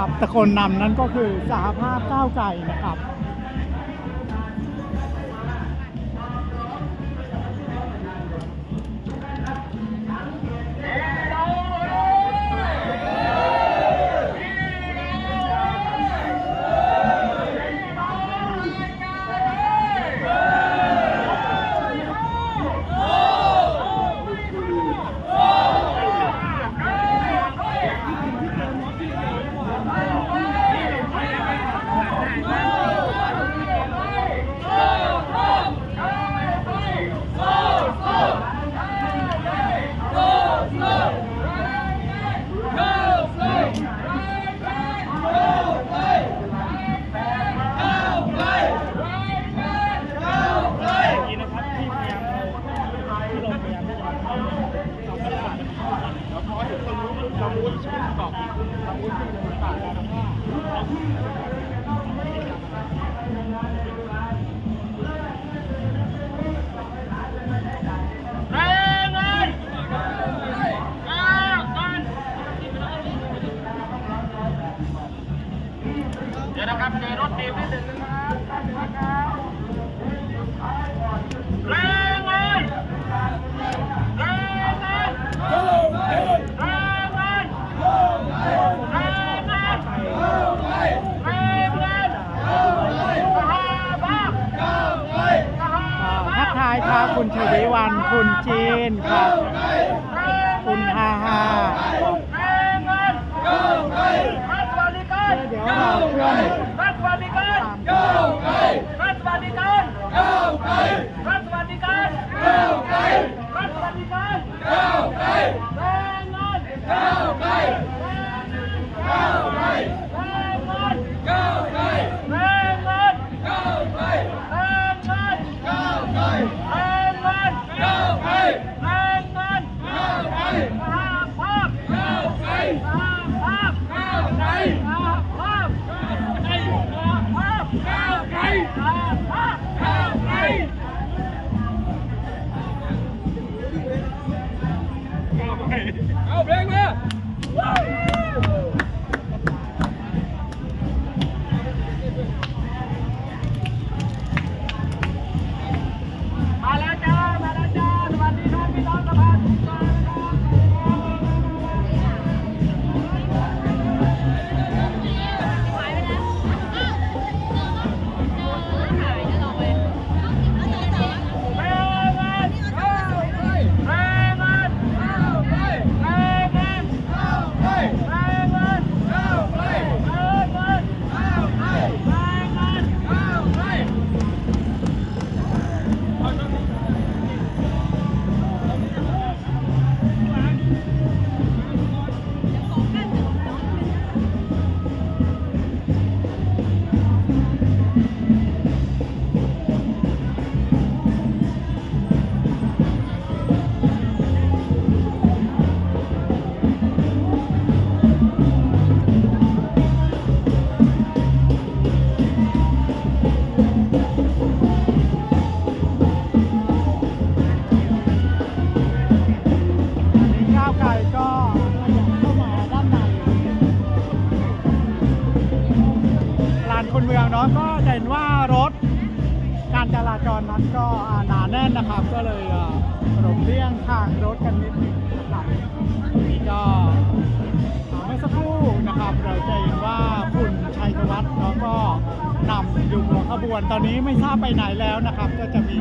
นะครับแต่คนนำนั้นก็คือสหภาพก้าวไกลนะครับ ชื่อที่บอกที่คุณทำบุญที่เดิมตัดแล้วก็านคนเมืองเนาะก็เห็นว่ารถการจราจรนั้นก็หนาแน่นนะครับ ก็เลยหลบเลี่ยงทางรถกันนิดนึงนลับก็เมื่สักครู่นะครับเราจะเห็นว่าคุณชัยวัฒน์เนาะก็นำอยู่หัวขบวนตอนนี้ไม่ทราบไปไหนแล้วนะครับ ก็จะมี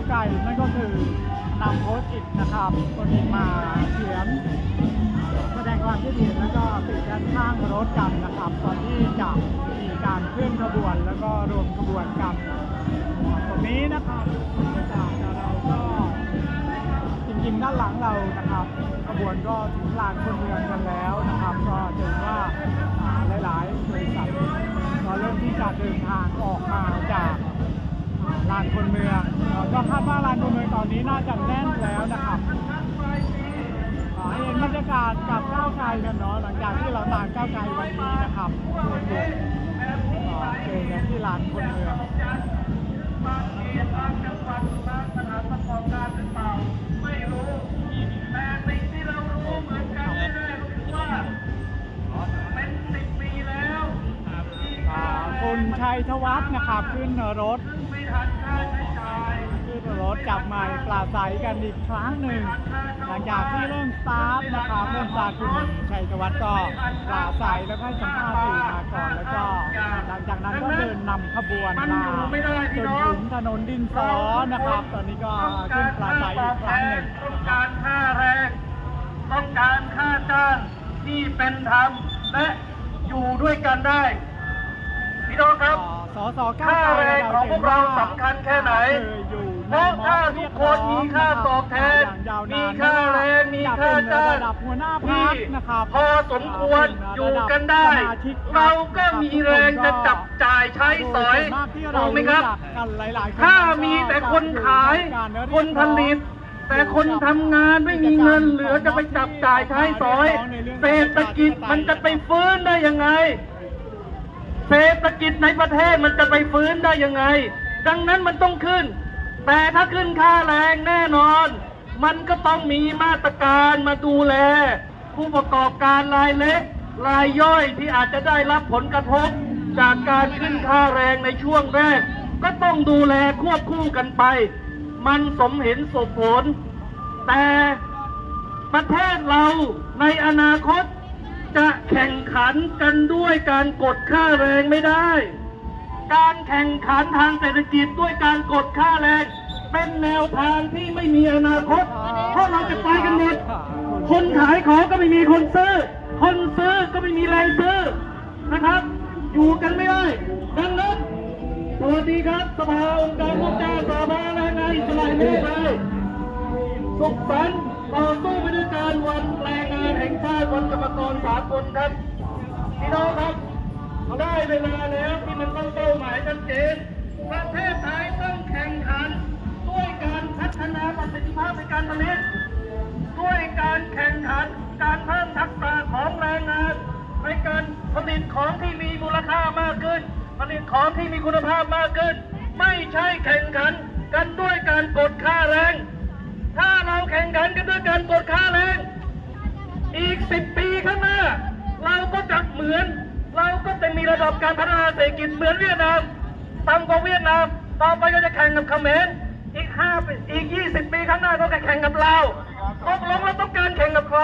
าไกลนั่นก็คือนำโค้ชอิดนะครับคนอิดมาเขียนแสดงความคิดีแล้วก็ติดด้านข้างรถกันนะครับตอนที่จะมีการเคลื่อนขบวนแล้วก็รวมขบวนกันตรงนี้นะครับบรรยากาศเราก็จริงๆด้านหลังเรานะครับ ขบวนก็ถึงลานคนเมืองกันแล้วนะครับ ก็เห็นว่าหลายๆบริษัทก็เริ่มที่จะเดินทางออกมาจาก ลานคนเมืองก็คาดว่าลานคนเมืองตอนนี้น่าจะแน่นแล้วนะครับให้เห็นบรรยากาศกับก้าวไกลกันเนาะหลังจากที่เราตามก้าวไกลวันนี้นะครับรวมถึงเอ่อเจอกันที่ลานคนเมือง ชัยธวัฒน์นะครับขึ้นรถขึ้นรถกลับมาปราศัยกันอีกครั้งหนึ่ง หลังจากที่เริ่มสตาร์ทนะครับเริ่มสตาร์ทคุณชัยธวัฒน์ก็ปราศัยแล้วก็ให้สัมภาษณ์สื่อมาก่อนแล้วก็หลังจากนั้นก็เดินนำขบวนมาจนถึงถนนดินสอนะครับ ตอนนี้ก็ขึ้นปราค่าศัยอีกครั้งหนนึ่งต้องการค่าแรงต้องการค่าจ้างที่เป็นธรรมและอยู่ด้วยกันได้ พี่น้องครับ สสก้าวค่าไกลแรงของพวกเราสำคัญแค่ไหนเคยอยู่เพราะถ้าทุกคนมีค่าตอบแทนอย่างยาวนานมีค่าแรงมีค่าจ้างระดับหัวหน้าพรที่รคนะครับพอสมควรอยู่กันได้ เราก็มีแรงจะจับจ่ายใช้สอยถูกไหมครับกันหลายๆนถ้ามีแต่คนขาย คนผลิตแต่คนทำงานไม่มีเงินเหลือจะไปจับจ่ายใช้สอย เศรษฐกิจมันจะไปฟื้นได้ยังไง เศรษฐกิจในประเทศมันจะไปฟื้นได้ยังไง ดังนั้นมันต้องขึ้น แต่ถ้าขึ้นค่าแรงแน่นอน มันก็ต้องมีมาตรการมาดูแล ผู้ประกอบการรายเล็ก รายย่อยที่อาจจะได้รับผลกระทบ จากการขึ้นค่าแรงในช่วงแรก ก็ต้องดูแลควบคู่กันไป มันสมเหตุสมผล แต่ประเทศเราในอนาคต จะแข่งขันกันด้วยการกดค่าแรงไม่ได้ การแข่งขันทางเศรษฐกิจด้วยการกดค่าแรง เป็นแนวทางที่ไม่มีอนาคต เพราะเราจะไปกันหมด คนขายของก็ไม่มีคนซื้อ คนซื้อก็ไม่มีแรงซื้อนะครับ อยู่กันไม่ได้ ดังนั้นสวัสดีครับสภาองค์การลูกจ้างสภาแรงงานอิสระเทศไทยสุขสันต์ต่อสู้ไปด้วยการวันแรง แห่งชาติวันกรรมกรสากลครับพี่น้องครับได้เวลาแล้วที่มันต้องเป้าหมายชัดเจนประเทศไทยต้องแข่งขันด้วยการพัฒนาประสิทธิภาพในการผลิตด้วยการแข่งขันการเพิ่มทักษะของแรงงานในการผลิตของที่มีมูลค่ามากขึ้น ผลิตของที่มีคุณภาพมากขึ้น ไม่ใช่แข่งขันกันด้วยการกดค่าแรง ถ้าเราแข่งขันกันด้วยการกดค่าแรง มือน เราก็จะมีระดับการพัฒนาเศรษฐกิจเหมือนเวียดนามต่ำกว่าเวียดนาม ต่อไปก็จะแข่งกับเขมรอีกห้าปีอีกยี่สิบปีข้างหน้าก็จะแข่งกับเราตกลงเราต้องการแข่งกับใคร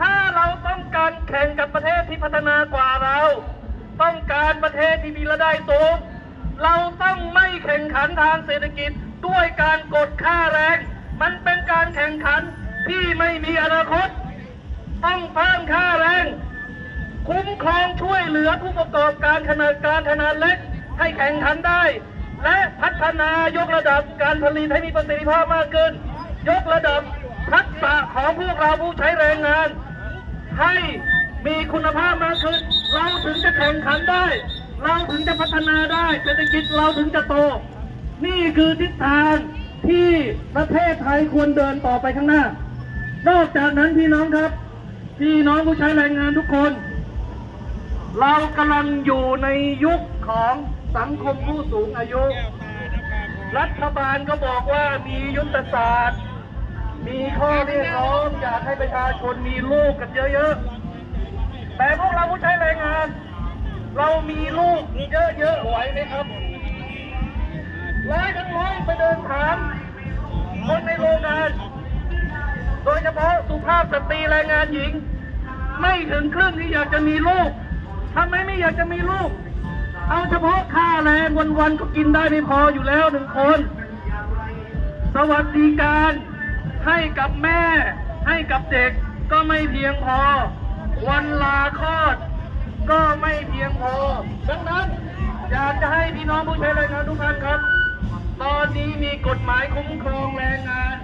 ถ้าเราต้องการแข่งกับประเทศที่พัฒนากว่าเรา ต้องการประเทศที่มีรายได้สูงเราต้องไม่แข่งขันทางเศรษฐกิจด้วยการกดค่าแรง มันเป็นการแข่งขันที่ไม่มีอนาคต ต้องเพิ่มค่าแรง คุ้มครองช่วยเหลือผู้ประกอบการขนาดกลางขนาดเล็กให้แข่งขันได้ และพัฒนายกระดับการผลิตให้มีประสิทธิภาพมากขึ้น ยกระดับทักษะของพวกเราผู้ใช้แรงงาน ให้มีคุณภาพมากขึ้น เราถึงจะแข่งขันได้ เราถึงจะพัฒนาได้เศรษฐกิจเราถึงจะโต นี่คือทิศทางที่ประเทศไทยควรเดินต่อไปข้างหน้า นอกจากนั้นพี่น้องครับ พี่น้องผู้ใช้แรงงานทุกคน เรากำลังอยู่ในยุคของสังคมผู้สูงอายุ รัฐบาลก็บอกว่ามียุทธศาสตร์ มีข้อเรียกร้องอยากให้ประชาชนมีลูกกันเยอะๆ แต่พวกเราผู้ใช้แรงงาน เรามีลูกเยอะๆไหวไหมครับร้อยทั้งร้อยไปเดินถามคนในโรงงาน โดยเฉพาะสุภาพสตรีแรงงานหญิง ไม่ถึงครึ่งที่อยากจะมีลูก ทำไมไม่อยากจะมีลูก เอาเฉพาะค่าแรงวันๆก็กินได้ไม่พออยู่แล้วหนึ่งคน สวัสดิการให้กับแม่ ให้กับเด็กก็ไม่เพียงพอ วันลาคลอด ก็ไม่เพียงพอ ดังนั้นอยากจะให้พี่น้องผู้ใช้แรงงานทุกท่านครับ ตอนนี้มีกฎหมายคุ้มครองแรงงาน